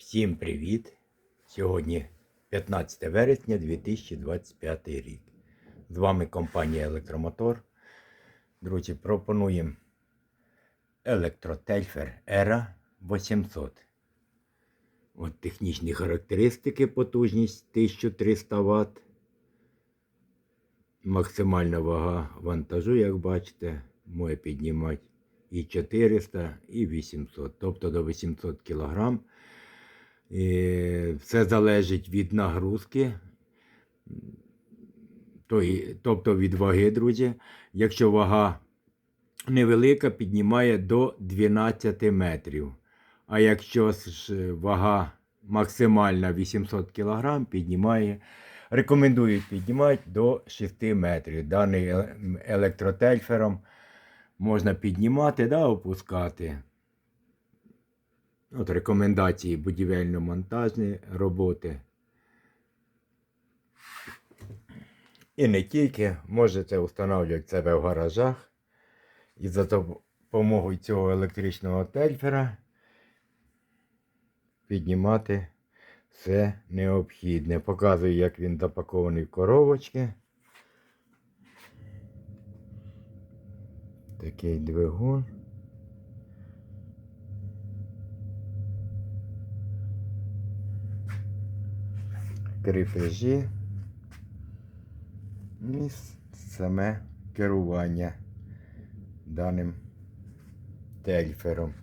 Всім привіт! Сьогодні 15 вересня 2025 рік. З вами компанія Електромотор. Друзі, пропонуємо електротельфер ERA 800. От технічні характеристики, потужність 1300 Вт. Максимальна вага вантажу, як бачите, може піднімати і 400, і 800, тобто до 800 кг. Все залежить від нагрузки, тобто від ваги, друзі. Якщо вага невелика, піднімає до 12 метрів. А якщо вага максимальна 800 кг, піднімає, рекомендують піднімати до 6 метрів. Даний е- електротельфером можна піднімати да, опускати. От рекомендації будівельно-монтажні роботи. І не тільки можете встановлювати себе в гаражах. І за допомогою цього електричного тельфера піднімати все необхідне. Показую, як він запакований в коробочки. Такий двигун. Кріпежі і саме керування даним тельфером.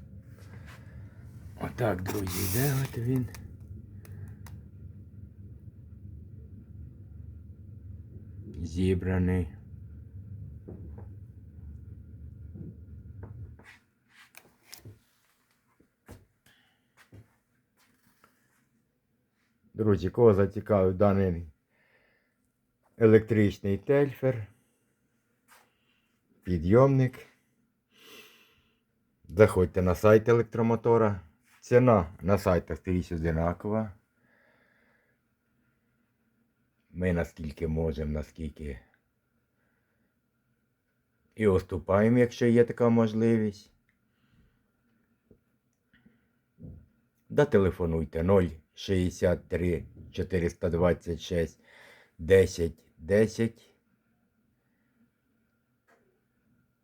Отак, друзі, де от він. Зібраний. Друзі, кого зацікавив даний електричний тельфер, підйомник. Заходьте на сайт електромотора. Ціна на сайтах скрізь одинакова. Ми наскільки можемо, наскільки і уступаємо, якщо є така можливість. Да телефонуйте 063 426 10 10.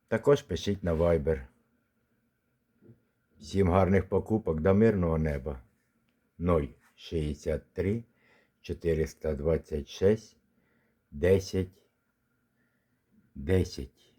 Також пишіть на Viber. Всім гарних покупок до мирного неба. 063 426 10 10.